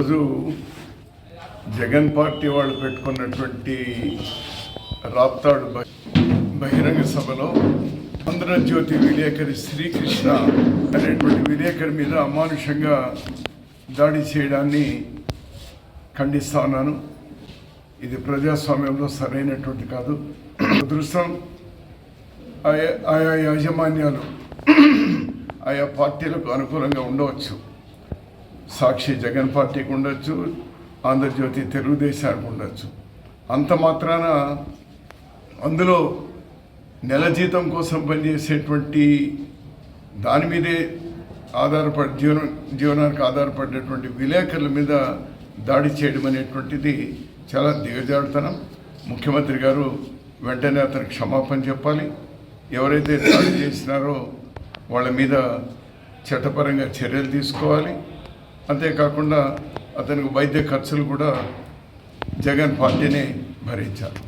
ఈరోజు జగన్ పార్టీ వాళ్ళు పెట్టుకున్నటువంటి రాప్తాడు బహిరంగ సభలో ఆంధ్రజ్యోతి విలేకరి శ్రీకృష్ణ అనేటువంటి విలేకరి మీద అమానుషంగా దాడి చేయడాన్ని ఖండిస్తా ఉన్నాను. ఇది ప్రజాస్వామ్యంలో సరైనటువంటి కాదు. దృశ్యం ఆయా ఆయా యాజమాన్యాలు ఆయా పార్టీలకు అనుకూలంగా ఉండవచ్చు. సాక్షి జగన్ పార్టీకి ఉండొచ్చు ఆంధ్రజ్యోతి తెలుగుదేశానికి ఉండొచ్చు. అంత మాత్రాన అందులో నెల జీతం కోసం పనిచేసేటువంటి దాని మీదే ఆధారపడి జీవన జీవనానికి ఆధారపడేటువంటి విలేకరుల మీద దాడి చేయడం అనేటువంటిది చాలా దిగజాడుతనం ముఖ్యమంత్రి గారు వెంటనే అతనికి క్షమాపణ చెప్పాలి. ఎవరైతే దాడి చేసినారో వాళ్ళ మీద చట్టపరంగా చర్యలు తీసుకోవాలి. అంతేకాకుండా అతనికి వైద్య ఖర్చులు కూడా జగన్ పార్టీనే భరించాలి